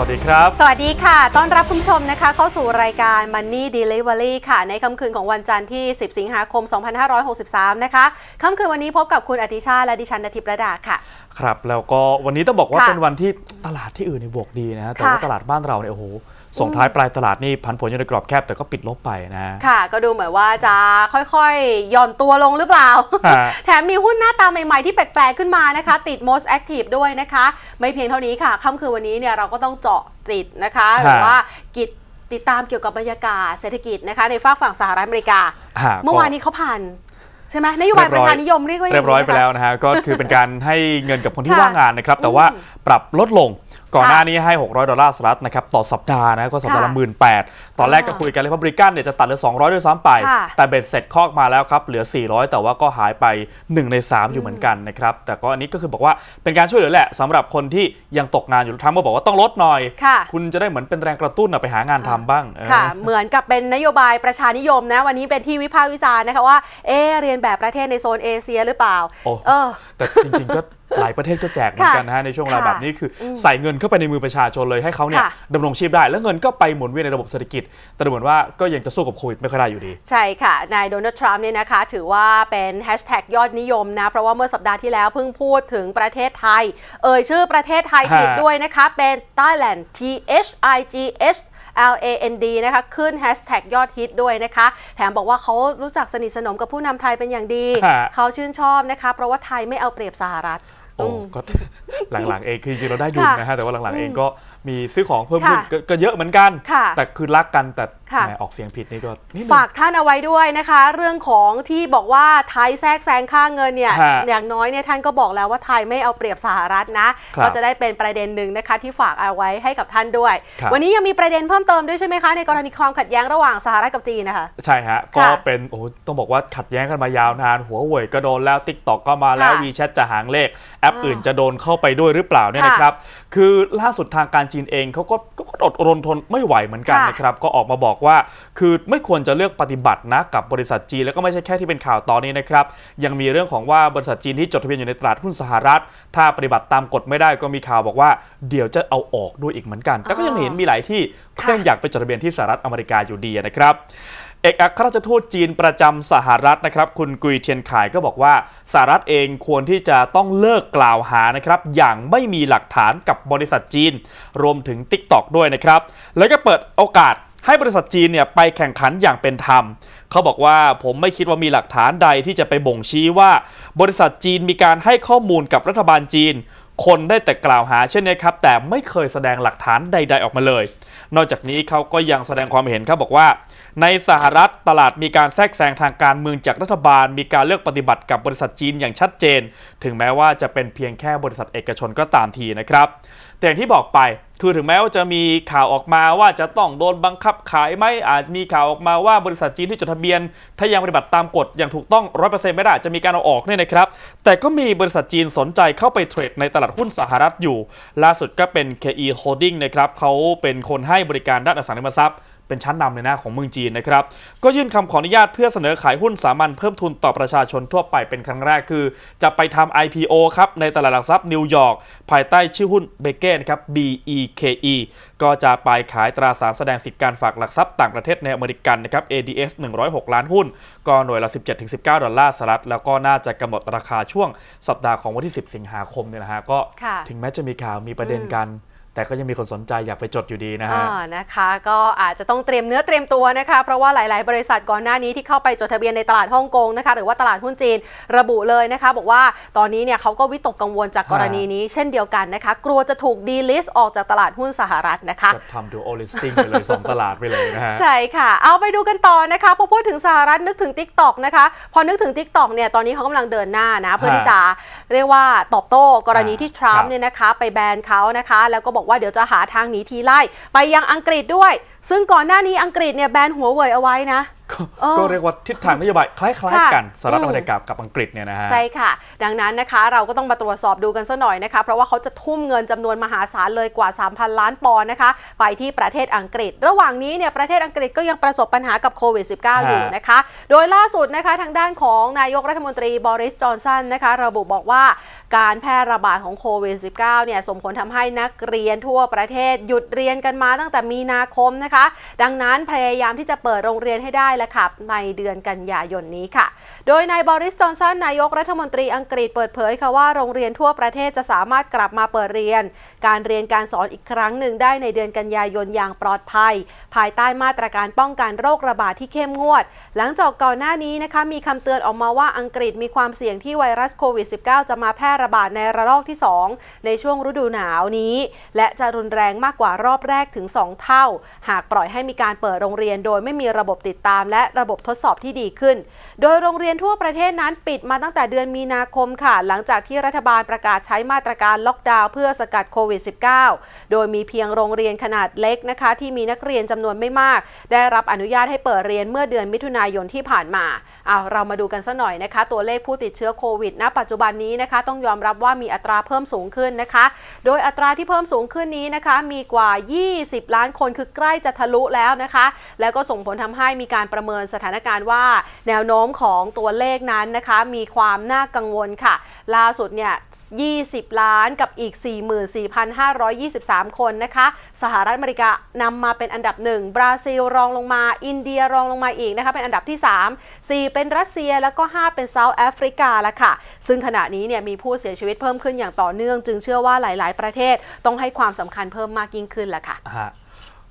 สวัสดีครับ สวัสดีค่ะ ต้อนรับคุณผู้ชมนะคะ เข้าสู่รายการ Money Delivery ค่ะ ในค่ำคืนของวันจันทร์ที่ 10 สิงหาคม 2563 นะคะ ค่ำคืนวันนี้พบกับคุณอติชาและดิฉันนทิพย์ระดาค่ะ ครับ แล้วก็วันนี้ต้องบอกว่าค่ะเป็นวันที่ตลาดที่อื่นในยบวกดีนะฮะ แต่ว่าค่ะตลาดบ้านเราเนี่ยโอ้โห ส่งท้ายปลายตลาดนี่พันผลอยู่ในกรอบแคบแต่ก็ปิดลบไปนะ ค่ะ ก็ดูเหมือนว่าจะค่อยๆ หย่อนตัวลงหรือเปล่าฮะแถมมีหุ้นหน้าตาใหม่ๆ ที่แปลกๆ ขึ้นมานะคะ ติด most active ด้วยนะคะ ไม่เพียงเท่านี้ค่ะค่ำคืนวันนี้เนี่ยเราก็ต้องเจาะติดนะคะ หรือว่ากิจติดตามเกี่ยวกับบรรยากาศเศรษฐกิจนะคะ ในฝากฝั่งสหรัฐอเมริกาฮะเมื่อวานนี้เขาผ่านใช่ไหมนโยบายประชานิยมเรียกว่าางเรียบร้อยไปนี้นะคะแล้วนะฮะก็คือเป็นการให้เงินกับคนที่ค่ะว่างงานนะครับ แต่ว่าปรับลดลง ก่อนหน้านี้ให้ 600 ดอลลาร์สหรัฐนะครับต่อสัปดาห์นะก็สัปดาห์ละค่ะหมื่นแปดตอนแรกก็คุยกันเลยพับริกันเนี่ยจะตัดเหลือ 200 ด้วยซ้ำไปค่ะแต่เบ็ดเสร็จคอกมาแล้วครับ เหลือ 400 แต่ว่าก็หายไป 1 ใน 3 อยู่เหมือนกันนะครับ แต่ก็อันนี้ก็คือบอกว่าเป็นการช่วยเหลือแหละสำหรับคนที่ยังตกงานอยู่ทรัมป์ก็บอกว่าต้องลดหน่อยค่ะคุณจะได้เหมือนเป็นแรงกระตุ้นอะไปหางานทำบ้างเออค่ะเหมือนกับเป็นนโยบายประชานิยมนะวันนี้เป็นที่วิพากษ์วิจารณ์นะคะว่าเอะเรียนแบบประเทศในโซนเอเชียหรือเปล่าโอ้เออแต่จริงๆก็ หลายประเทศก็แจกเหมือนกันนะฮะในช่วงเวลาค่ะแบบนี้คืออใส่เงินเข้าไปในมือประชาชนเลยให้เขาเนี่ยค่ะดำรงชีพได้ แล้วเงินก็ไปหมุนเวียนในระบบเศรษฐกิจ แต่ดูเหมือนว่าก็ยังจะสู้กับโควิดไม่ค่อยได้อยู่ดี ใช่ค่ะ นายโดนัลด์ทรัมป์เนี่ยนะคะ ถือว่าเป็นแฮชแท็กยอดนิยมนะ เพราะว่าเมื่อสัปดาห์ที่แล้วเพิ่งพูดถึงประเทศไทย เอ่ยชื่อประเทศไทยฮะผิดด้วยนะคะ เป็น Thailand T H I G H L A N D นะคะขึ้นแฮชแท็กยอดฮิตด้วยนะคะ แถมบอกว่าเขารู้จักสนิทสนมกับผู้นำไทยเป็นอย่างดีฮะเขาชื่นชอบนะคะ เพราะว่าไทยไม่เอาเปรียบสหรัฐ โอ้อืมก็หลังๆเองคือจริงๆเราได้ดุลค่ะนะฮะแต่ว่าหลังๆเองก็มีซื้อของเพิ่มขึ้นค่ะก็ก็เยอะเหมือนกันค่ะแต่คือรักกันแต่ ค่ะ แหมออกเสียงผิดนี่ก็นิดนึง ฝากท่านเอาไว้ด้วยนะคะ เรื่องของที่บอกว่าไทยแทรกแซงค่าเงินเนี่ยฮะอย่างน้อยเนี่ยท่านก็บอกแล้วว่าไทยไม่เอาเปรียบสหรัฐนะครับก็จะได้เป็นประเด็นหนึ่งนะคะ ที่ฝากเอาไว้ให้กับท่านด้วย ครับ วันนี้ยังมีประเด็นเพิ่มเติมด้วยใช่ไหมคะ ในกรณีความขัดแย้งระหว่างสหรัฐกับจีนนะคะ ใช่ฮะ ก็ค่ะเป็นโอ้โหต้องบอกว่าขัดแย้งกันมายาวนาน หัวเว่ยก็โดนแล้ว t ิ k t o k ก็มาแล้ว ค่ะ WeChat จะหางเลข แอปอ่าอื่นจะโดนเข้าไปด้วยหรือเปล่าเนี่ยค่ะนะครับ คือล่าสุดทางการจีนเองเขาก็ก็ก็อดรนทนไม่ไหวเหมือนกันค่ะนะครับ ก็ออกมาบอกว่า คือไม่ควรจะเลือกปฏิบัตินะกับบริษัทจีน แล้วก็ไม่ใช่แค่ที่เป็นข่าวตอนนี้นะครับ ยังมีเรื่องของว่าบริษัทจีนที่จดทะเบียนอยู่ในตลาดหุ้นสหรัฐ ถ้าปฏิบัติตามกฎไม่ได้ก็มีข่าวบอกว่าเดี๋ยวจะเอาออกด้วยอีกเหมือนกัน แต่ก็ยังเห็นมีหลายที่ก็ยังอยากไปจดทะเบียนที่สหรัฐอเมริกาอยู่ดีนะครับเอกอัครราชทูตจีนประจำสหรัฐนะครับคุณกุยเทียนขายก็บอกว่าสหรัฐเองควรที่จะต้องเลิกกล่าวหานะครับอย่างไม่มีหลักฐานกับบริษัทจีน รวมถึง t ิ k t o k ด้วยนะครับ แล้วก็เปิดโอกาส ให้บริษัทจีนเนี่ยไปแข่งขันอย่างเป็นธรรม เขาบอกว่าผมไม่คิดว่ามีหลักฐานใดที่จะไปบ่งชี้ว่า บริษัทจีนมีการให้ข้อมูลกับรัฐบาลจีน คนได้แต่กล่าวหาเช่นนี้ครับ แต่ไม่เคยแสดงหลักฐานใด ๆออกมาเลย นอกจากนี้เขาก็ยังแสดงความเห็นครับบอกว่า ในสหรัฐตลาดมีการแทรกแซงทางการเมืองจากรัฐบาล มีการเลือกปฏิบัติกับบริษัทจีนอย่างชัดเจน ถึงแม้ว่าจะเป็นเพียงแค่บริษัทเอกชนก็ตามทีนะครับ แต่อย่างที่บอกไปคือถึงแม้ว่าจะมีข่าวออกมาว่าจะต้องโดนบังคับขายไหมอาจมีข่าวออกมาว่าบริษัทจีนที่จดทะเบียน ถ้ายังปฏิบัติตามกฎอย่างถูกต้องร้อยเปอร์เซ็นต์ไม่ได้จจะมีการเอาออกเนี่ยนะครับ แต่ก็มีบริษัทจีนสนใจเข้าไปเทรดในตลาดหุ้นสหรัฐอยู่ ล่าสุดก็เป็น KE Holding นะครับเขาเป็นคนให้บริการด้านอสังหาริมทรัพย์ เป็นชั้นนำเลยนะของเมืองจีนนะครับ ก็ยื่นคำขออนุญาตเพื่อเสนอขายหุ้นสามัญเพิ่มทุนต่อประชาชนทั่วไปเป็นครั้งแรกคือ จะไปทำ IPO ครับในตลาดหลักทรัพย์นิวยอร์กภายใต้ชื่อหุ้นเบเก้นะครับ BEKE ก็จะไปขายตราสารแสดงสิทธิการฝากหลักทรัพย์ต่างประเทศในอเมริกันนะครับ ADS 106 ล้านหุ้น ก็หน่วยละ 17-19 ดอลลาร์สหรัฐแล้วก็น่าจะกำหนดราคาช่วงสัปดาห์ของวันที่ 10 สิงหาคมเนี่ยนะฮะก็ค่ะถึงแม้จะมีข่าวมีประเด็นกัน แต่ก็ยังมีคนสนใจอยากไปจดอยู่ดีนะฮะอ่านะคะ ก็อาจจะต้องเตรียมเนื้อเตรียมตัวนะคะ เพราะว่าหลาย ๆ บริษัทก่อนหน้านี้ที่เข้าไปจดทะเบียนในตลาดฮ่องกงนะคะ หรือว่าตลาดหุ้นจีนระบุเลยนะคะ บอกว่าตอนนี้เนี่ยเขาก็วิตกกังวลจากกรณีนี้ เช่นเดียวกันนะคะ กลัวจะถูกดีลิสต์ออกจากตลาดหุ้นสหรัฐนะคะก็ทำดูโอลิสติ้งไปเลยสองตลาดไปเลยนะฮะใช่ค่ะเอาไปดูกันต่อนะคะพอพูดถึงสหรัฐนึกถึง Tik t o อกนะคะพอนึกถึง Tik t o อกเนี่ยตอนนี้เขากำลังเดินหน้านะเพื่อที่จะเรียกว่าตอบโต้กรณีที่ทรัมครัป์บเนี่ยนะคะไปแบนเขานะคะ แล้วก็บอกว่าเดี๋ยวจะหาทางหนีทีไล่ไปยังอังกฤษด้วย ซึ่งก่อนหน้านี้อังกฤษเนี่ยแบนหัวเว่ยเอาไว้นะก็เออก็เรียกว่าทิศทางนโยบายคล้ายค่ะๆกันสหรัฐอืมอเมริกากับอังกฤษเนี่ยนะฮะใช่ค่ะ ดังนั้นนะคะเราก็ต้องมาตรวจสอบดูกันสักหน่อยนะคะ เพราะว่าเขาจะทุ่มเงินจำนวนมหาศาลเลยกว่า 3,000 ล้านปอนด์นะคะ ไปที่ประเทศอังกฤษ ระหว่างนี้เนี่ยประเทศอังกฤษก็ยังประสบปัญหากับโควิด -19 อยู่นะคะ โดยล่าสุดนะคะทางด้านของนายกรัฐมนตรีบริสจอนสันนะคะระบุบอกว่า การแพร่ระบาดของโควิด -19 เนี่ยส่งผลทำให้นักเรียนทั่วประเทศ หยุดเรียนกันมาตั้งแต่มีนาคมนะคะ ดังนั้นพยายามที่จะเปิดโรงเรียนให้ได้แล้วค่ะในเดือนกันยายนนี้ค่ะ โดยนายบริสจอนสันนายกรัฐมนตรีอังกฤษเปิดเผยค่ะว่าโรงเรียนทั่วประเทศจะสามารถกลับมาเปิดเรียน การเรียนการสอนอีกครั้งหนึ่งได้ในเดือนกันยายนอย่างปลอดภัย ภายใต้มาตรการป้องกันโรคระบาดที่เข้มงวด หลังจากก่อนหน้านี้นะคะมีคำเตือนออกมาว่าอังกฤษมีความเสี่ยงที่ไวรัสโควิด -19 จะมาแพร่ระบาดในระลอกที่ 2 ในช่วงฤดูหนาวนี้ และจะรุนแรงมากกว่ารอบแรกถึง 2 เท่า หากปล่อยให้มีการเปิดโรงเรียน โดยไม่มีระบบติดตาม และระบบทดสอบที่ดีขึ้น โดยโรงเรียนทั่วประเทศนั้นปิดมาตั้งแต่เดือนมีนาคมค่ะ หลังจากที่รัฐบาลประกาศใช้มาตรการล็อกดาวน์เพื่อสกัดโควิด -19 โดยมีเพียงโรงเรียนขนาดเล็กนะคะ ที่มีนักเรียนจำนวนไม่มาก ได้รับอนุญาตให้เปิดเรียนเมื่อเดือนมิถุนายนที่ผ่านมาเอาเรามาดูกันสักหน่อยนะคะ ตัวเลขผู้ติดเชื้อโควิดณปัจจุบันนี้นะคะต้องยอมรับว่ามีอัตราเพิ่มสูงขึ้นนะคะ โดยอัตราที่เพิ่มสูงขึ้นนี้นะคะ มีกว่า 20 ล้านคนคือใกล้จะทะลุแล้วนะคะ แล้วก็ส่งผลทำให้มีการประเมินสถานการณ์ว่า แนวโน้มของตัวเลขนั้นนะคะ มีความน่ากังวลค่ะ ล่าสุดเนี่ย 20 ล้านกับอีก 44,523 คนนะคะ สหรัฐอเมริกานำมาเป็นอันดับหนึ่งบราซิลรองลงมา อินเดียรองลงมาอีกนะคะ เป็นอันดับที่ 3 4 เป็นรัสเซียแล้วก็ 5 เป็นเซาท์แอฟริกาละค่ะ ซึ่งขณะนี้เนี่ยมีผู้เสียชีวิตเพิ่มขึ้นอย่างต่อเนื่อง จึงเชื่อว่าหลาย ๆ ประเทศต้องให้ความสำคัญเพิ่มมากยิ่งขึ้นละค่ะฮะ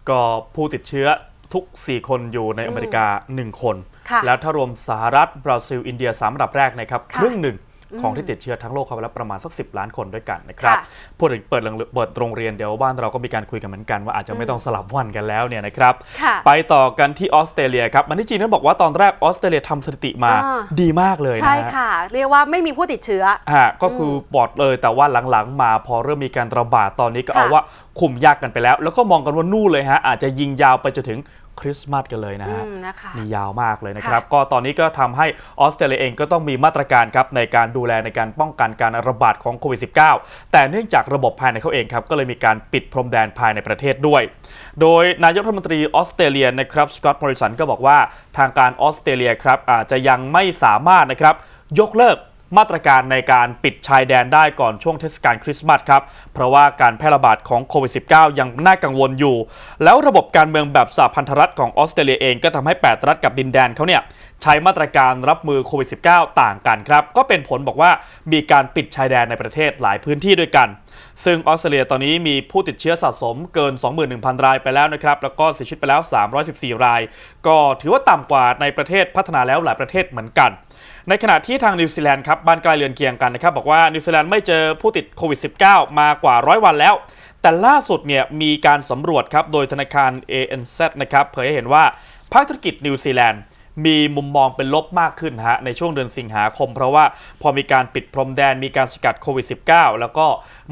ก็ผู้ติดเชื้อทุก 4 คนอยู่ในอเมริกา 1 คนค่ะแล้วถ้ารวมสหรัฐบราซิล อินเดีย3อันดับแรกนะครับค่ะครึ่งหนึ่ง ของที่ติดเชื้อทั้งโลกเข้าไปแล้วประมาณสัก 10 ล้านคนด้วยกันนะครับค่ะพูดถึงเปิดโรงเปิดโรงเรียนเดี๋ยวบ้านเราก็มีการคุยกันเหมือนกันว่าอาจจะไม่ต้องสลับวันกันแล้วเนี่ยนะครับค่ะไปต่อกันที่ออสเตรเลียครับมันที่จีนนั้นบอกว่าตอนแรกออสเตรเลียทำสถิติมาอ่าดีมากเลยนะใช่ฮะค่ะ เรียกว่าไม่มีผู้ติดเชื้อฮะก็คือปลอดเลยแต่ว่าหลังๆ มาพอเริ่มมีการระบาดตอนนี้ก็เอาค่ะว่าคุมยากกันไปแล้ว แล้วก็มองกันว่านู่นเลยฮะอาจจะยิงยาวไปจนถึง คริสต์มาสกันเลยนะฮะอืมนะคะนี่ยาวมากเลยนะครับ ก็ตอนนี้ก็ทำให้ออสเตรเลียเองก็ต้องมีมาตรการครับในการดูแลในการป้องกันการระบาดของโควิด -19 แต่เนื่องจากระบบภายในเขาเองครับก็เลยมีการปิดพรมแดนภายในประเทศด้วย โดยนายกรัฐมนตรีออสเตรเลียนะครับสกอตต์มอริสันก็บอกว่าทางการออสเตรเลียครับอาจจะยังไม่สามารถนะครับยกเลิก มาตรการในการปิดชายแดนได้ก่อนช่วงเทศกาลคริสต์มาสครับ เพราะว่าการแพร่ระบาดของโควิด -19 ยังน่ากังวลอยู่ แล้วระบบการเมืองแบบสหพันธรัฐของออสเตรเลียเองก็ทำให้ 8 รัฐกับดินแดนเขาเนี่ย ใช้มาตรการรับมือโควิด -19 ต่างกันครับ ก็เป็นผลบอกว่ามีการปิดชายแดนในประเทศหลายพื้นที่ด้วยกัน ซึ่งออสเตรเลียตอนนี้มีผู้ติดเชื้อสะสมเกิน 21,000 รายไปแล้วนะครับ แล้วก็เสียชีวิตไปแล้ว 314 ราย ก็ถือว่าต่ำกว่าในประเทศพัฒนาแล้วหลายประเทศเหมือนกันในขณะที่ทางนิวซีแลนด์ครับบ้านใกล้เรือนเคียงกันนะครับบอกว่านิวซีแลนด์ไม่เจอผู้ติดโควิด -19 มากว่าร้อยวันแล้ว แต่ล่าสุดเนี่ยมีการสำรวจครับโดยธนาคาร ANZ นะครับเผยให้เห็นว่าภาคธุรกิจนิวซีแลนด์ มีมุมมองเป็นลบมากขึ้นฮะในช่วงเดือนสิงหาคม เพราะว่าพอมีการปิดพรมแดนมีการสกัดโควิด -19 แล้วก็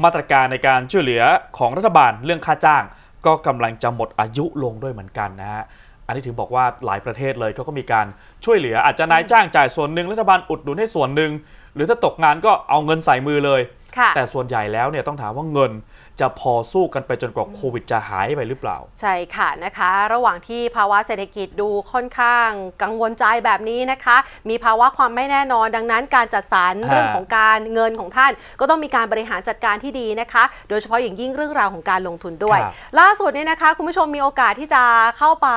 มาตรการในการช่วยเหลือของรัฐบาลเรื่องค่าจ้าง ก็กำลังจะหมดอายุลงด้วยเหมือนกันนะฮะอันนี้ถึงบอกว่าหลายประเทศเลยเขาก็มีการช่วยเหลืออาจจะนายจ้างจ่ายส่วนหนึ่งรัฐบาลอุดหนุนให้ส่วนหนึ่งหรือถ้าตกงานก็เอาเงินใส่มือเลยค่ะแต่ส่วนใหญ่แล้วเนี่ยต้องถามว่าเงิน จะพอสู้กันไปจนกว่าโควิดจะหายไปหรือเปล่า ใช่ค่ะนะคะ ระหว่างที่ภาวะเศรษฐกิจดูค่อนข้างกังวลใจแบบนี้นะคะ มีภาวะความไม่แน่นอนดังนั้นการจัดสรรฮะเรื่องของการเงินของท่าน ก็ต้องมีการบริหารจัดการที่ดีนะคะ โดยเฉพาะอย่างยิ่งเรื่องราวของการลงทุนด้วยครับล่าสุดเนี่ยนะคะ คุณผู้ชมมีโอกาสที่จะเข้าไป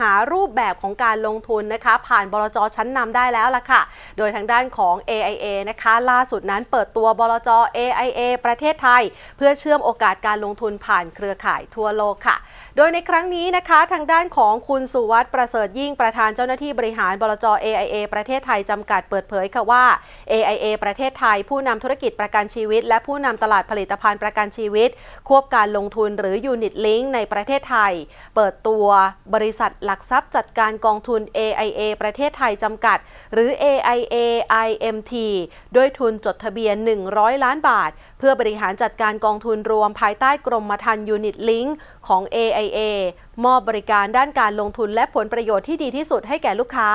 หารูปแบบของการลงทุนนะคะ ผ่านบลจชั้นนำได้แล้วล่ะค่ะ โดยทางด้านของ AIA นะคะ ล่าสุดนั้นเปิดตัวบลจ AIA ประเทศไทย เพื่อเชื่อมโอกาสการลงทุนผ่านเครือข่ายทั่วโลกค่ะ โดยในครั้งนี้นะคะ ทางด้านของคุณสุวัสด์ประเสริฐยิ่งประธานเจ้าหน้าที่บริหารบลจ AIA ประเทศไทยจำกัดเปิดเผยค่ะว่า AIA ประเทศไทย ผู้นำธุรกิจประกันชีวิต และผู้นำตลาดผลิตภัณฑ์ประกันชีวิต ควบการลงทุนหรือ Unit Link ในประเทศไทย เปิดตัวบริษัทหลักทรัพย์จัดการกองทุน AIA ประเทศไทยจำกัด หรือ AIA IMT ด้วยทุนจดทะเบียน 100 ล้านบาทเพื่อบริหารจัดการกองทุนรวมภายใต้กรมธรรม์ Unit Link ของ AIA AIA มอบบริการด้านการลงทุนและผลประโยชน์ที่ดีที่สุดให้แก่ลูกค้า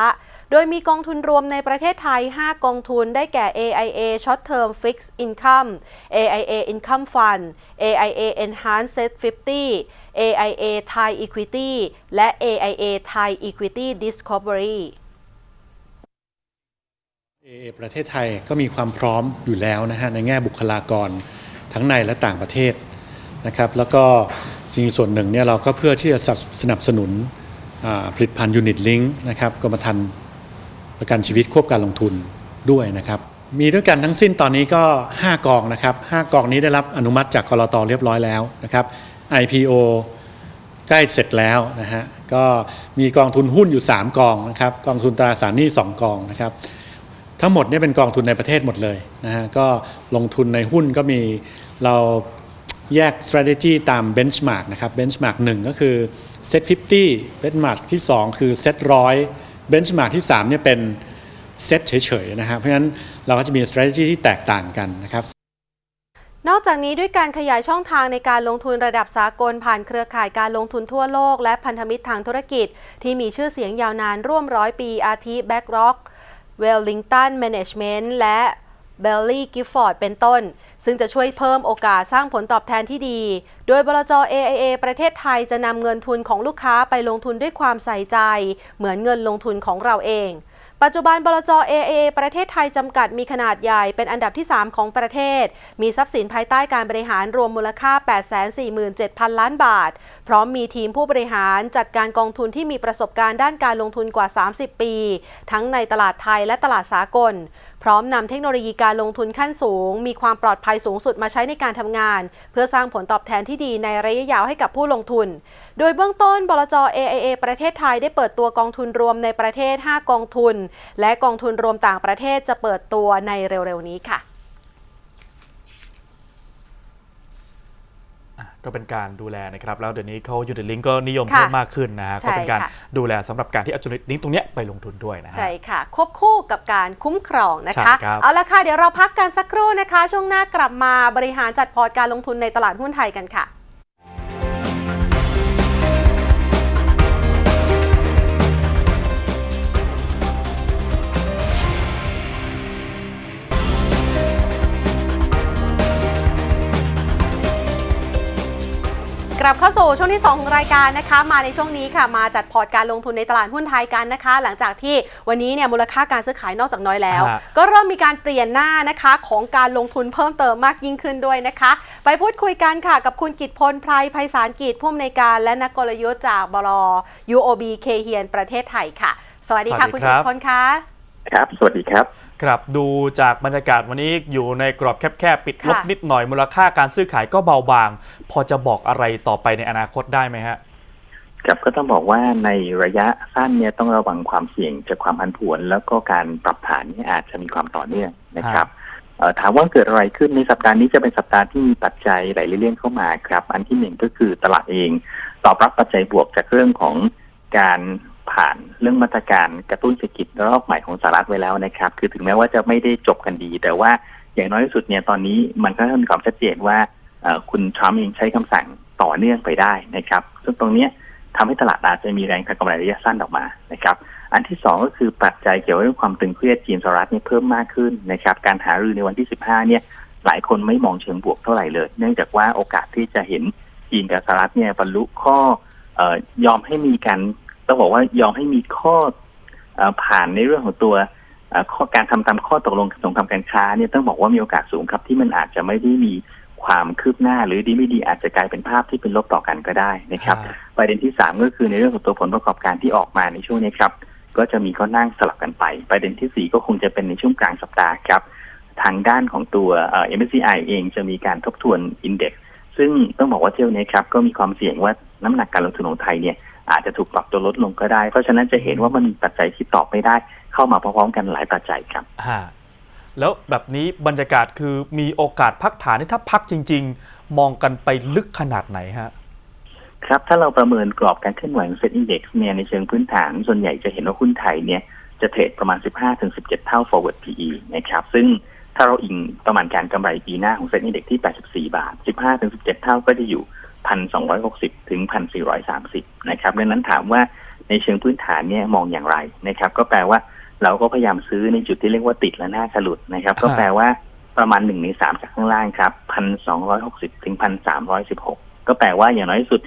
โดยมีกองทุนรวมในประเทศไทย 5 กองทุนได้แก่ AIA Short Term Fixed Income AIA Income Fund AIA Enhanced Set 50 AIA Thai Equity และ AIA Thai Equity Discovery AA ประเทศไทยก็มีความพร้อมอยู่แล้วนะฮะในแง่บุคลากรทั้งในและต่างประเทศนะครับแล้วก็จริงส่วนหนึ่งเนี่ยเราก็เพื่อที่จะสนับสนุนผลิตภัณฑ์ยูนิตลิงก์นะครับกรมธรรม์ประกันชีวิตควบการลงทุนด้วยนะครับ มีด้วยกันทั้งสิ้นตอนนี้ก็ 5 กองนะครับ5กองนี้ได้รับอนุมัติจากกรตเรียบร้อยแล้วนะครับ IPO ใกล้เสร็จแล้วนะฮะก็มีกองทุนหุ้นอยู่ 3 กองนะครับกองทุนตราสารหนี้2กองนะครับ ทั้งหมดเนี่ยเป็นกองทุนในประเทศหมดเลยนะฮะก็ลงทุนในหุ้นก็มีเราแยก strategy ตาม benchmark นะครับ benchmark 1 ก็คือ set 50 benchmark ที่ 2 คือ set 100 benchmark ที่3เนี่ยเป็น set เฉยๆนะฮะเพราะฉะนั้นเราก็จะมี strategy ที่แตกต่างกันนะครับนอกจากนี้ด้วยการขยายช่องทางในการลงทุนระดับสากลผ่านเครือข่ายการลงทุนทั่วโลก และพันธมิตรทางธุรกิจ ที่มีชื่อเสียงยาวนานร่วมร้อยปีอาทิ BlackRock Wellington Management และ Belly Gifford เป็นต้น ซึ่งจะช่วยเพิ่มโอกาสสร้างผลตอบแทนที่ดี โดยบลจ AIA ประเทศไทยจะนำเงินทุนของลูกค้าไปลงทุนด้วยความใส่ใจ เหมือนเงินลงทุนของเราเอง ปัจจุบันบลจ AA ประเทศไทยจำกัดมีขนาดใหญ่เป็นอันดับที่ 3 ของประเทศ มีทรัพย์สินภายใต้การบริหารรวมมูลค่า 847,000 ล้านบาท พร้อมมีทีมผู้บริหารจัดการกองทุนที่มีประสบการณ์ด้านการลงทุนกว่า 30 ปี ทั้งในตลาดไทยและตลาดสากล พร้อมนำเทคโนโลยีการลงทุนขั้นสูง มีความปลอดภัยสูงสุดมาใช้ในการทำงาน เพื่อสร้างผลตอบแทนที่ดีในระยะยาวให้กับผู้ลงทุน โดยเบื้องต้นบลจ AIA ประเทศไทยได้เปิดตัวกองทุนรวมในประเทศ 5 กองทุน และกองทุนรวมต่างประเทศจะเปิดตัวในเร็วๆนี้ค่ะ อะ ก็เป็นการดูแลนะครับ แล้วเดี๋ยวนี้เขายูนิตลิงก็นิยมค่ะเพิ่มมากขึ้นนะฮะใช่ก็เป็นการค่ะดูแลสำหรับการที่เอายูนิตลิงตรงเนี้ยไปลงทุนด้วยนะฮะใช่ค่ะ ควบคู่กับการคุ้มครองนะคะใช่ครับเอาละค่ะเดี๋ยวเราพักกันสักครู่นะคะ ช่วงหน้ากลับมาบริหารจัดพอร์ตการลงทุนในตลาดหุ้นไทยกันค่ะ กลับเข้าสู่ช่วงที่ 2 ของรายการนะคะ มาในช่วงนี้ค่ะ มาจัดพอร์ตการลงทุนในตลาดหุ้นไทยกันนะคะ หลังจากที่วันนี้เนี่ยมูลค่าการซื้อขายนอกจากน้อยแล้วฮะก็เริ่มมีการเปลี่ยนหน้านะคะของการลงทุนเพิ่มเติมมากยิ่งขึ้นด้วยนะคะ ไปพูดคุยกันค่ะกับคุณกิตพลไพรไพศาลกิจผู้อำนวยการและนักกลยุทธ์จากบล UOB เคเฮียนประเทศไทยค่ะ สวัสดีค่ะสวัคุสณดีครักิบตพลคะครับ สวัสดีครับ ครับดูจากบรรยากาศวันนี้อยู่ในกรอบแคบๆปิดลบค่ะนิดหน่อยมูลค่าการซื้อขายก็เบาบาง พอจะบอกอะไรต่อไปในอนาคตได้ไหมฮะครับก็ต้องบอกว่าในระยะสั้นเนี่ยต้องระวังความเสี่ยงจากความผันผวน แล้วก็การปรับฐานเนี่ยอาจจะมีความต่อเนื่องนะครับเอ่อถามว่าเกิดอะไรขึ้นในสัปดาห์นี้จะเป็นสัปดาห์ที่มีปัจจัยหลายเรื่องเข้ามาครับ อันที่หนึ่งก็คือตลาดเองตอบรับปัจจัยบวกจากเรื่องของการ ผ่านเรื่องมาตรการกระตุ้นเศรษฐกิจรอบใหม่ของสหรัฐไว้แล้วนะครับ คือถึงแม้ว่าจะไม่ได้จบกันดี แต่ว่าอย่างน้อยที่สุดเนี่ยตอนนี้มันก็มีความชัดเจนว่าคุณทรัมป์เองใช้คำสั่งต่อเนื่องไปได้นะครับ ซึ่งตรงนี้ยทำให้ตลาดอาจจะมีแรงทางกำไรระยะสั้นออกมานะครับ อันที่สองก็คือปัจจัยเกี่ยวกับเรื่องความตึงเครียดจีนสหรัฐเนี่ยเพิ่มมากขึ้นนะครับ การหารือในวันที่ 15 เนี่ยหลายคนไม่มองเชิงบวกเท่าไหร่เลย เนื่องจากว่าโอกาสที่จะเห็นจีนกับสหรัฐเนี่ยบรรลุข้อออยอมให้มีการ ต้องบอกว่ายอมให้มีข้อเอ่อผ่านในเรื่องของตัวเอ่อข้อการทำตามข้อตกลงสงครามการค้าเนี่ยต้องบอกว่ามีโอกาสสูงครับที่มันอาจจะไม่ได้มีความคืบหน้า หรือดีไม่ดีอาจจะกลายเป็นภาพที่เป็นลบต่อกันก็ได้นะครับ ประเด็นที่สามก็คือในเรื่องของตัวผลประกอบการที่ออกมาในช่วงนี้ครับก็จะมีข้อนั่งสลับกันไป ประเด็นที่สี่ก็คงจะเป็นในช่วงกลางสัปดาห์ครับ ทางด้านของตัวเอ่อ MSCI เองจะมีการทบทวนอินเด็กซ์ซึ่งต้องบอกว่าเที่ยวนี้ครับก็มีความเสี่ยงว่าน้ำหนักการลงทุนของไทยเนี่ย อาจจะถูกปรับตัวลดลงก็ได้ เพราะฉะนั้นจะเห็นว่ามันมีปัจจัยที่ตอบไม่ได้ เข้ามาพร้อมๆกันหลายปัจจัยครับฮะแล้วแบบนี้บรรยากาศคือมีโอกาสพักฐานนี่ถ้าพักจริง ๆ มองกันไปลึกขนาดไหนฮะครับถ้าเราประเมินกรอบการเคลื่อนไหวของเซ็ตอินดี x เนี่ยในเชิงพื้นฐาน ส่วนใหญ่จะเห็นว่าหุ้นไทยเนี่ยจะเทรดประมาณ 15-17 เท่า forward PE นะครับซึ่งถ้าเราอิงประมาณการกำไรปีหน้าของเซ็ตอินดี x ที่ 84 บาท 15-17 เท่าก็จะอยู่ พันสองร้อยหกสิบถึงพันสี่ร้อยสามสิบนะครับดังนั้นถามว่าในเชิงพื้นฐานเนี่ยมองอย่างไรนะครับ ก็แปลว่าเราก็พยายามซื้อในจุดที่เรียกว่าติดและน่าสลุดนะครับ ก็แปลว่าประมาณหนึ่งในสามจากข้างล่างครับพันสองร้อยหกสิบถึงพันสามร้อยสิบหกก็แปลว่าอย่างน้อยที่สุด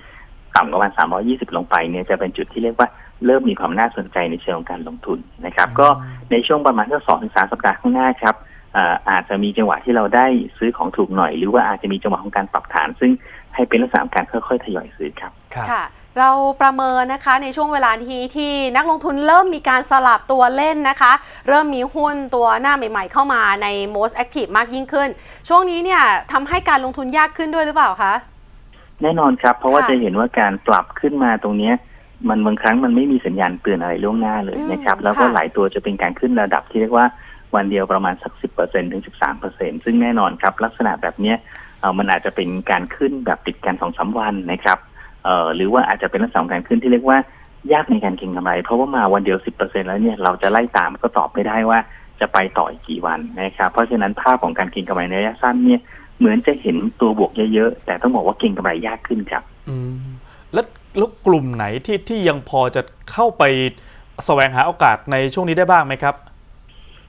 ต่ำกว่าพันสามร้อยี่สิบลงไปเนี่ยจะเป็นจุดที่เรียกว่าเริ่มมีความน่าสนใจในเชิงของการลงทุนนะครับ ก็ในช่วงประมาณสักสองถึงสามสัปดาห์ข้างหน้าครับเอ่ออาจจะมีจังหวะที่เราได้ซื้อของถูกหน่อย หรือว่าอาจจะมีจังหวะของการปรับฐาน ซึ่งให้เป็นลักษณะของการค่อยๆทยอยซื้อครับครับค่ะ เราประเมินนะคะในช่วงเวลาที่ที่นักลงทุนเริ่มมีการสลับตัวเล่นนะคะ เริ่มมีหุ้นตัวหน้าใหม่ ๆ เข้ามาใน most active มากยิ่งขึ้น ช่วงนี้เนี่ยทำให้การลงทุนยากขึ้นด้วยหรือเปล่าคะแน่นอนครับ เพราะว่าค่ะจะเห็นว่าการปรับขึ้นมาตรงเนี้ยมันบางครั้งมันไม่มีสัญญาณเตือนอะไรล่วงหน้าเลยอืมนะครับ แล้วก็ค่ะหลายตัวจะเป็นการขึ้นระดับที่เรียกว่า วันเดียวประมาณสักสิบเปอร์เซ็นถึงสิบสามเปอร์เซ็นซึ่งแน่นอนครับลักษณะแบบเนี้ยมันอาจจะเป็นการขึ้นแบบติดกันสองสามวันนะครับเออหรือว่าอาจจะเป็นลักษณะของการขึ้นที่เรียกว่ายากในการเก็งกำไร เพราะว่ามาวันเดียวสิบเปอร์เซ็นแล้วเนี่ยเราจะไล่ตามก็ตอบไม่ได้ว่าจะไปต่ออีกกี่วันนะครับ เพราะฉะนั้นภาพของการเก็งกำไรในระยะสั้นเนี่ยเหมือนจะเห็นตัวบวกเยอะๆ แต่ต้องบอกว่าเก็งกำไรยากขึ้นครับอืมแล้วแล้วกลุ่มไหนที่ที่ยังพอจะเข้าไปแสวงหาโอกาสในช่วงนี้ได้บ้างไหมครับ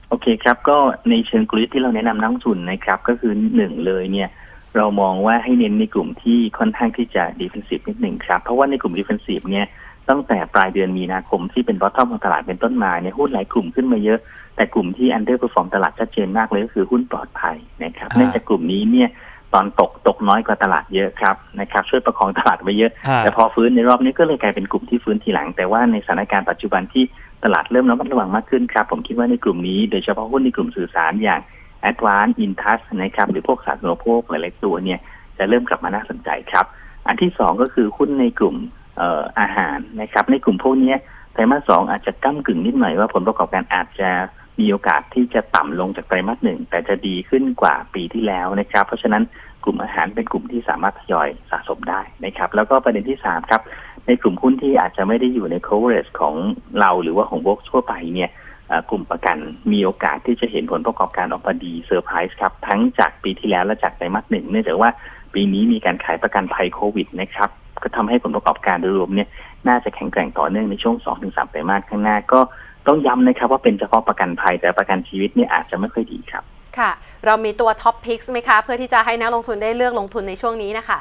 โอเคครับก็ในเชิงกลยุทธ์ที่เราแนะนำนักลงทุนนะครับ ก็คือหนึ่งเลยเนี่ยเรามองว่าให้เน้นในกลุ่มที่ค่อนข้างที่จะดีเฟนซีฟนิดหนึ่งครับ เพราะว่าในกลุ่มดีเฟนซีฟเนี่ยตั้งแต่ปลายเดือนมีนาคมที่เป็นบอททอมของตลาดเป็นต้นมาเนี่ยหุ้นหลายกลุ่มขึ้นมาเยอะ แต่กลุ่มที่อันเดอร์เพอร์ฟอร์มตลาดชัดเจนมากเลยก็คือหุ้นปลอดภัยนะครับอ่าเนื่องจากกลุ่มนี้เนี่ย ตอนตกตกน้อยกว่าตลาดเยอะครับนะครับ ช่วยประคองตลาดไว้เยอะฮะแต่พอฟื้นในรอบนี้ก็เลยกลายเป็นกลุ่มที่ฟื้นทีหลัง แต่ว่าในสถานการณ์ปัจจุบันที่ตลาดเริ่มระมัดระวังมากขึ้นครับ ผมคิดว่าในกลุ่มนี้โดยเฉพาะหุ้นในกลุ่มสื่อสารอย่าง a d v a n c e Intouch นะครับหรือพวกสาธารณูปโภคหลายๆตัวเนี่ยจะเริ่มกลับมาน่าสนใจครับ อันที่สองก็คือหุ้นในกลุ่มเอ่ออาหารนะครับ ในกลุ่มพวกเนี้ยไตรมาสสองอาจจะก้ากึ่งนิดหน่อยว่าผลประกอบการอาจจะ มีโอกาสที่จะต่ำลงจากไตรมาสหนึ่งแต่จะดีขึ้นกว่าปีที่แล้วนะครับ เพราะฉะนั้นกลุ่มอาหารเป็นกลุ่มที่สามารถทยอยสะสมได้นะครับ แล้วก็ประเด็นที่สามครับ ในกลุ่มหุ้นที่อาจจะไม่ได้อยู่ใน coverage ของเราหรือว่าของโบกทั่วไปเนี่ยกลุ่มประกันมีโอกาสที่จะเห็นผลประกอบการออกมาดีเซอร์ไพรส์ครับ ทั้งจากปีที่แล้วและจากไตรมาสหนึ่งเนื่องจากว่าปีนี้มีการขายประกันภัยโควิดนะครับก็ทำให้ผลประกอบการโดยรวมเนี่ยน่าจะแข็งแกร่งต่อเนื่องในช่วง 2-3ไตรมาสข้างหน้าก็ ต้องย้ำนะครับว่าเป็นเฉพาะประกันภัยแต่ประกันชีวิตเนี่ยอาจจะไม่ค่อยดีครับ ค่ะ เรามีตัวท็อปพิกส์ไหมคะ เพื่อที่จะให้นักลงทุนได้เลือกลงทุนในช่วงนี้นะคะ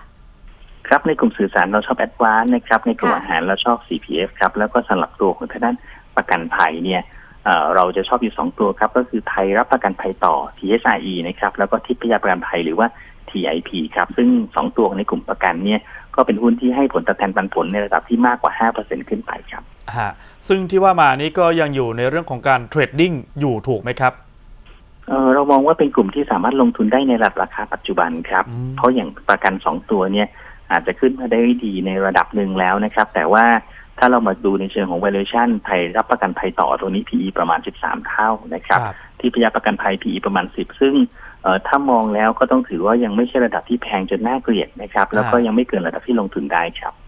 ครับในกลุ่มสื่อสารเราชอบแอดวานนะครับในกลุ่มค่ะอาหารเราชอบ CPF ครับแล้วก็สำหรับตัวของทางด้านประกันภัยเนี่ยเอ่อเราจะชอบอยู่สองตัวครับ ก็คือไทยรับประกันภัยต่อ TSIE นะครับแล้วก็ทิพยประกันภัยหรือว่า TIP ครับซึ่งสองตัวในกลุ่มประกันเนี่ยก็เป็นหุ้นที่ให้ผลตอบแทนปันผลในระดับที่มากกว่า 5%ขึ้นไปครับ ฮะซึ่งที่ว่ามานี้ก็ยังอยู่ในเรื่องของการเทรดดิ้งอยู่ถูกไหมครับเอ่อเรามองว่าเป็นกลุ่มที่สามารถลงทุนได้ในระดับราคาปัจจุบันครับอืมเพราะอย่างประกันสองตัวเนี่ยอาจจะขึ้นมาได้ดีในระดับหนึ่งแล้วนะครับ แต่ว่าถ้าเรามาดูในเชิงของ valuation ไทยรับประกันภัยต่อตัวนี้ PE ประมาณ 13 เท่านะครับ ที่พยาประกันภัย PE ประมาณ 10 ซึ่งเอ่อถ้ามองแล้วก็ต้องถือว่ายังไม่ใช่ระดับที่แพงจนน่าเกลียดนะครับ แล้วก็อ่ายัยังไม่เกินระดับที่ลงทุนได้ครับครับ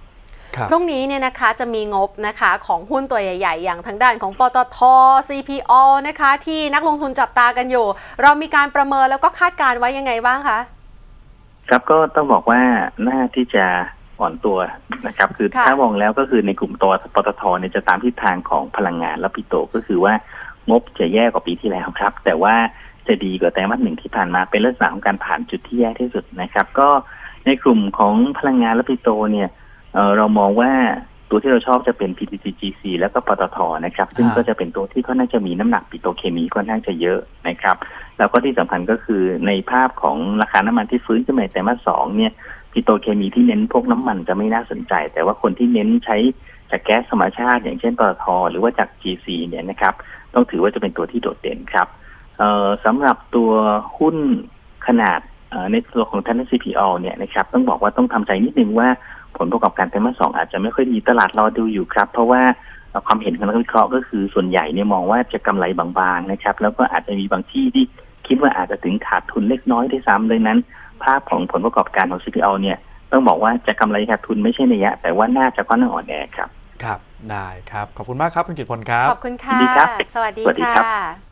พรุ่งนี้เนี่ยนะคะจะมีงบนะคะของหุ้นตัวใหญ่ ๆ อย่างทางด้านของปตท CPO นะคะที่นักลงทุนจับตากันอยู่ เรามีการประเมินแล้วก็คาดการณ์ไว้ยังไงบ้างคะครับก็ต้องบอกว่าหน้าที่จะอ่อนตัวนะครับ คือค่ะถ้ามองแล้วก็คือในกลุ่มตัวปตทเนี่ยจะตามทิศทางของพลังงานและปิโตรก็คือว่างบจะแย่กว่าปีที่แล้วครับ แต่ว่าจะดีกว่าไตรมาสหนึ่งที่ผ่านมาเป็นลักษณะของการผ่านจุดที่แย่ที่สุดนะครับ ก็ในกลุ่มของพลังงานและปิโตรเนี่ย เอ่อเรามองว่าตัวที่เราชอบจะเป็น PTTGC แล้วก็ปตทนะครับ ซึ่งอ่าก็จะเป็นตัวที่ค่อนข้างจะมีน้ำหนักปิโตรเคมีค่อนข้างจะเยอะนะครับ แล้วก็ที่สำคัญก็คือในภาพของราคาน้ำมันที่ฟื้นขึ้นมาในไตรมาสสองเนี่ยปิโตรเคมีที่เน้นพวกน้ำมันจะไม่น่าสนใจ แต่ว่าคนที่เน้นใช้จากแก๊สธรรมชาติ อย่างเช่นปตทหรือว่าจาก GC เนี่ยนะครับ ต้องถือว่าจะเป็นตัวที่โดดเด่นครับเอ่อสำหรับตัวหุ้นขนาดเอ่อในตัวของท่าน CPO เนี่ยนะครับต้องบอกว่าต้องทำใจนิดนึงว่า ผลประกอบการไตรมาสสองอาจจะไม่ค่อยดีตลาดรอดูอยู่ครับ เพราะว่าเอ่อความเห็นของนักวิเคราะห์ก็คือส่วนใหญ่เนี่ยมองว่าจะกำไรบางๆนะครับ แล้วก็อาจจะมีบางที่ที่คิดว่าอาจจะถึงขาดทุนเล็กน้อยด้วยซ้ำดังนั้น ภาพของผลประกอบการของ CPO เนี่ยต้องบอกว่าจะกำไรขาดทุนไม่ใช่ในระยะ แต่ว่าน่าจะค่อนข้างอ่อนแอครับ ครับ ได้ครับ ขอบคุณมากครับ คุณกิตพลครับ ขอบคุณค่ะยินดีครับ สวัสดีสวัสดีครับค่ะ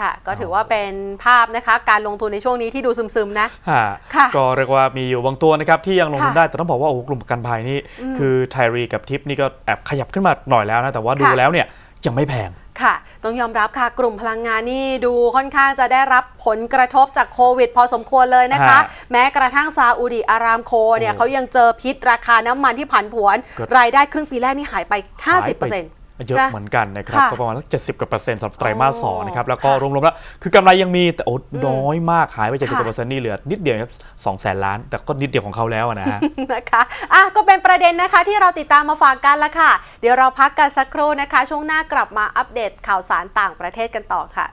ค่ะ ก็ถือว่าเป็นภาพนะคะการลงทุนในช่วงนี้ที่ดูซึมๆนะฮะค่ะก็เรียกว่ามีอยู่บางตัวนะครับที่ยังลงทุนค่ะได้แต่ต้องบอกว่าโอ้โหกลุ่มประกันภัยนี่อืมคือไทรีกับทิปนี่ก็แอบขยับขึ้นมาหน่อยแล้วนะแต่ว่าดูค่ะแล้วเนี่ยยังไม่แพงค่ะ ต้องยอมรับค่ะ กลุ่มพลังงานนี่ดูค่อนข้างจะได้รับผลกระทบจากโควิด พอสมควรเลยนะคะฮะแม้กระทั่งซาอุดิอารามโคเนี่ยโอ้เขายังเจอพิษราคาน้ำมันที่ผันผวนก็รายได้ครึ่งปีแรกนี่หายไปหายไป50%เยอะเหมือนกันนะครับค่ะก็ประมาณสักเจ็ดสิบกว่าเปอร์เซ็นต์สำหรับไตรมาสสองนะครับแล้วก็ค่ะรวมๆแล้วคือกำไรยังมีแต่โอ้อืมน้อยมากหายไปเจ็ดสิบค่ะกว่าเปอร์เซ็นต์นี่เหลือนิดเดียวครับสองแสนล้าน แต่ก็นิดเดียวของเขาแล้วอะนะฮะนะคะอะก็เป็นประเด็นนะคะที่เราติดตามมาฝากกันละค่ะ เดี๋ยวเราพักกันสักครู่นะคะ ช่วงหน้ากลับมาอัปเดตข่าวสารต่างประเทศกันต่อค่ะ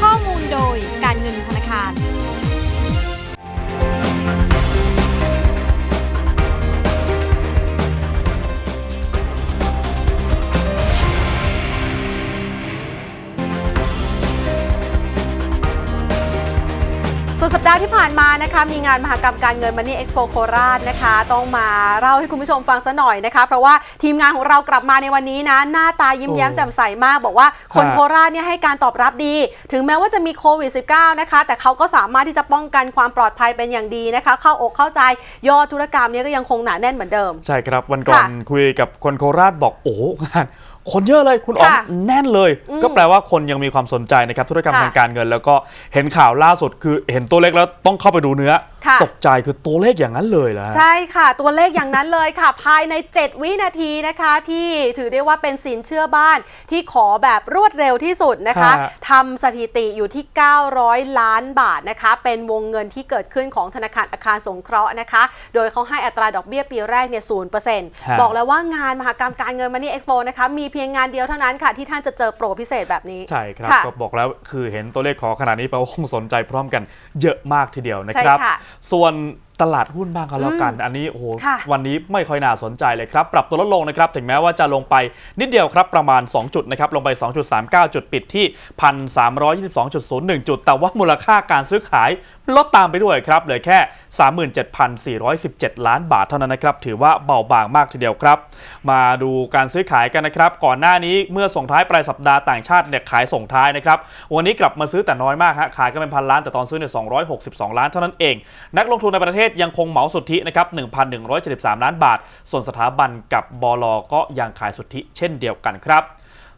ข้อมูลโดยาห์ที่ผ่านมานะคะมีงานมหกรรมการเงิน Money Expo โคราชนะคะ ต้องมาเล่าให้คุณผู้ชมฟังซะหน่อยนะคะ เพราะว่าทีมงานของเรากลับมาในวันนี้นะ หน้าตายิ้มแย้มโอ้แจ่มใสมากบอกว่าคนฮะโคราชเนี่ยให้การตอบรับดี ถึงแม้ว่าจะมีโควิด -19 นะคะ แต่เขาก็สามารถที่จะป้องกันความปลอดภัยเป็นอย่างดีนะคะ เข้าอกเข้าใจยอดธุรกรรมเนี่ยก็ยังคงหนาแน่นเหมือนเดิม ใช่ครับวันก่อนค่ะคุยกับคนโคราชบอกโอ้โหงาน คนเยอะเลยคุณอ๋องค่ะแน่นเลยอืมก็แปลว่าคนยังมีความสนใจนะครับธุรกรรมค่ะ ทางการเงิน แล้วก็เห็นข่าวล่าสุดคือเห็นตัวเลขแล้วต้องเข้าไปดูเนื้อ ค่ะ ตกใจคือตัวเลขอย่างนั้นเลยเหรอฮะใช่ค่ะตัวเลขอย่างนั้นเลยค่ะ ภายใน 7 วินาทีนะคะที่ถือได้ว่าเป็นสินเชื่อบ้านที่ขอแบบรวดเร็วที่สุดนะคะฮะ ทำสถิติอยู่ที่ 900 ล้านบาทนะคะ เป็นวงเงินที่เกิดขึ้นของธนาคารอาคารสงเคราะห์นะคะ โดยเขาให้อัตราดอกเบี้ยปีแรกเนี่ยศูนย์เปอร์เซ็นต์ฮะ บอกแล้วว่างานมหกรรมการเงินมันนี่เอ็กซ์โปนะคะมีเพียงงานเดียวเท่านั้นค่ะ ที่ท่านจะเจอโปรพิเศษแบบนี้ ใช่ครับค่ะก็บอกแล้วคือเห็นตัวเลขขอขนาดนี้แปลว่าคงสนใจพร้อมกันเยอะมากทีเดียวนะครับ ใช่ค่ะ ส่วน ตลาดหุ้นบ้างก็แล้วกัน อันนี้โอ้โหค่ะวันนี้ไม่ค่อยน่าสนใจเลยครับ ปรับตัวลดลงนะครับ ถึงแม้ว่าจะลงไปนิดเดียวครับประมาณ 2 จุดนะครับ ลงไป 2.39 จุดปิดที่ 1,322.01 จุด แต่ว่ามูลค่าการซื้อขายลดตามไปด้วยครับเหลือแค่ 37,417 ล้านบาทเท่านั้นนะครับ ถือว่าเบาบางมากทีเดียวครับ มาดูการซื้อขายกันนะครับ ก่อนหน้านี้เมื่อส่งท้ายปลายสัปดาห์ต่างชาติเนี่ยขายส่งท้ายนะครับ วันนี้กลับมาซื้อแต่น้อยมากฮะ ขายกันเป็นพันล้านแต่ตอนซื้อเนี่ย262 ล้านเท่านั้นเอง นักลงทุนในประเทศยังคงเหมาสุทธินะครับ 1,173 ล้านบาท ส่วนสถาบันกับบลก็ยังขายสุทธิเช่นเดียวกันครับ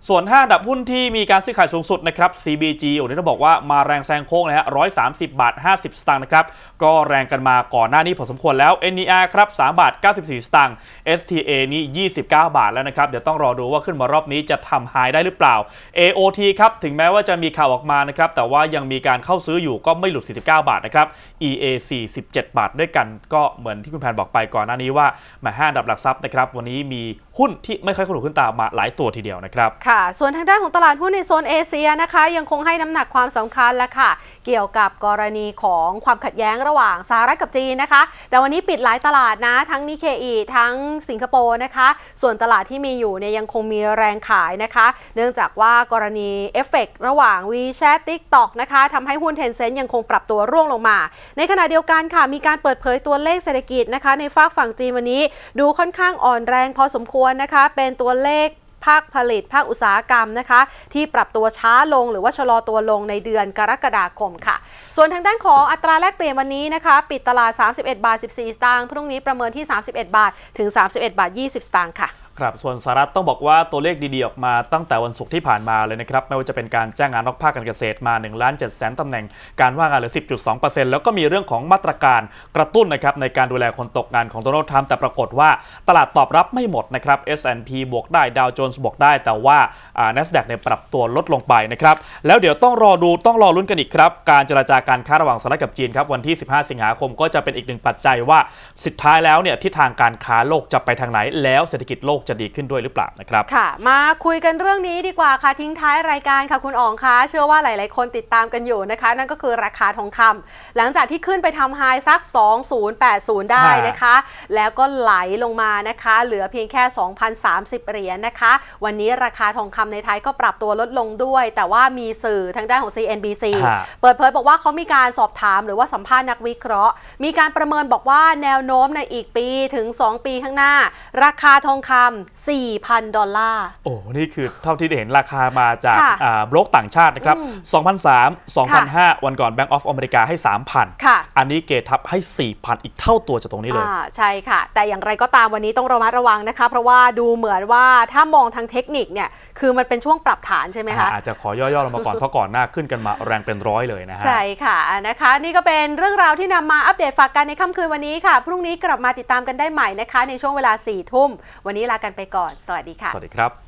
ส่วน 5 ดับหุ้นที่มีการซื้อขายสูงสุดนะครับ CBG โอ้นี่ต้องบอกว่ามาแรงแซงโค้งเลยฮะ130 บาท 50 สตางค์นะครับ ก็แรงกันมาก่อนหน้านี้พอสมควรแล้ว NER ครับ3บาท 94 สตางค์ STA นี่ 29 บาทแล้วนะครับ เดี๋ยวต้องรอดูว่าขึ้นมารอบนี้จะทำไฮได้หรือเปล่า AOT ครับ ถึงแม้ว่าจะมีข่าวออกมานะครับ แต่ว่ายังมีการเข้าซื้ออยู่ก็ไม่หลุด 49 บาทนะครับ EAC 17บาทด้วยกัน ก็เหมือนที่คุณแพนบอกไปก่อนหน้านี้ว่ามาห้าดับหลักทรัพย์นะครับวันนี้มีหุ้นที่ไม่ค่อยขึ้นตามมาหลายตัวทีเดียวนะครับค่ะส่วนทางด้านของตลาดหุ้นในโซนเอเชียนะคะ ยังคงให้น้ำหนักความสำคัญและค่ะ เกี่ยวกับกรณีของความขัดแย้งระหว่างสหรัฐกับจีนนะคะ แต่วันนี้ปิดหลายตลาดนะ ทั้งนิเคอีทั้งสิงคโปร์นะคะ ส่วนตลาดที่มีอยู่เนี่ยยังคงมีแรงขายนะคะ เนื่องจากว่ากรณีเอฟเฟกต์ระหว่าง WeChat TikTok นะคะทำให้หุ้น Tencent ยังคงปรับตัวร่วงลงมา ในขณะเดียวกันค่ะมีการเปิดเผยตัวเลขเศรษฐกิจนะคะ ในฝากฝั่งจีนวันนี้ ดูค่อนข้างอ่อนแรงพอสมควรนะคะ เป็นตัวเลข ภาคผลิต ภาคอุตสาหกรรมนะคะ ที่ปรับตัวช้าลงหรือว่าชะลอตัวลงในเดือนกรกฎาคมค่ะ ส่วนทางด้านของอัตราแลกเปลี่ยนวันนี้นะคะ ปิดตลาด 31 บาท 14 สตางค์พรุ่งนี้ประเมินที่ 31 บาทถึง 31 บาท 20 สตางค์ค่ะ ครับส่วนสหรัฐต้องบอกว่าตัวเลขดีๆ ออกมาตั้งแต่วันศุกร์ที่ผ่านมาเลยนะครับ ไม่ว่าจะเป็นการจ้างงานนอกภาคการเกษตรมา1ล้าน7แสนตำแหน่ง การว่างงานเหลือ 10.2%แล้วก็มีเรื่องของมาตรการกระตุ้นนะครับในการดูแลคนตกงานของโดนัลด์ทรัมป์แต่ปรากฏว่าตลาดตอบรับไม่หมดนะครับ S&P บวกได้ดาวโจนส์บวกได้ แต่ว่าอ่า NASDAQ เนี่ยปรับตัวลดลงไปนะครับแล้วเดี๋ยวต้องรอดูต้องรอลุ้นกันอีกครับการเจรจาการค้าระหว่างสหรัฐกับจีนครับวันที่ 15 สิงหาคมก็จะเป็นอีกหนึ่งปัจจัยว่าสุดท้ายแล้วเนี่ยทิศทางการค้าโลกจะไปทางไหนแล้วเศรษฐกิจโลกจะดีขึ้นด้วยหรือเปล่านะครับค่ะ มาคุยกันเรื่องนี้ดีกว่าค่ะทิ้งท้ายรายการค่ะคุณอ๋องคะเชื่อว่าหลาย ๆ คนติดตามกันอยู่นะคะ นั่นก็คือราคาทองคำหลังจากที่ขึ้นไปทำไฮสัก 2080 ได้นะคะ แล้วก็ไหลลงมานะคะ เหลือเพียงแค่ 2,030 เหรียญนะคะ วันนี้ราคาทองคำในไทยก็ปรับตัวลดลงด้วย แต่ว่ามีสื่อทางด้านของ CNBC ฮะเปิดเผยบอกว่าเขามีการสอบถามหรือว่าสัมภาษณ์นักวิเคราะห์ มีการประเมินบอกว่าแนวโน้มในอีกปีถึง 2 ปีข้างหน้า ราคาทองคำ4,000 ดอลลาร์ โอ้ นี่คือเท่าที่ได้เห็นราคามาจากค่ะอ่าบล็อกต่างชาตินะครับ อืม2,003 2,005 วันก่อน Bank of America ให้ 3,000 ค่ะ อันนี้เกทับให้ 4,000 อีกเท่าตัวจากตรงนี้เลย อ่าใช่ค่ะ แต่อย่างไรก็ตามวันนี้ต้องระมัดระวังนะคะ เพราะว่าดูเหมือนว่าถ้ามองทางเทคนิคเนี่ย คือมันเป็นช่วงปรับฐานใช่ไหมคะอาจจะขอย่อๆลงมาก่อนเพราะก่อนหน้าขึ้นกันมาแรงเป็นร้อยเลยนะฮะใช่ค่ะนะคะ นี่ก็เป็นเรื่องราวที่นำมาอัปเดตฝากกันในค่ำคืนวันนี้ค่ะ พรุ่งนี้กลับมาติดตามกันได้ใหม่นะคะ ในช่วงเวลา4ี่ทุ่ม วันนี้ลากันไปก่อน สวัสดีค่ะ สวัสดีครับ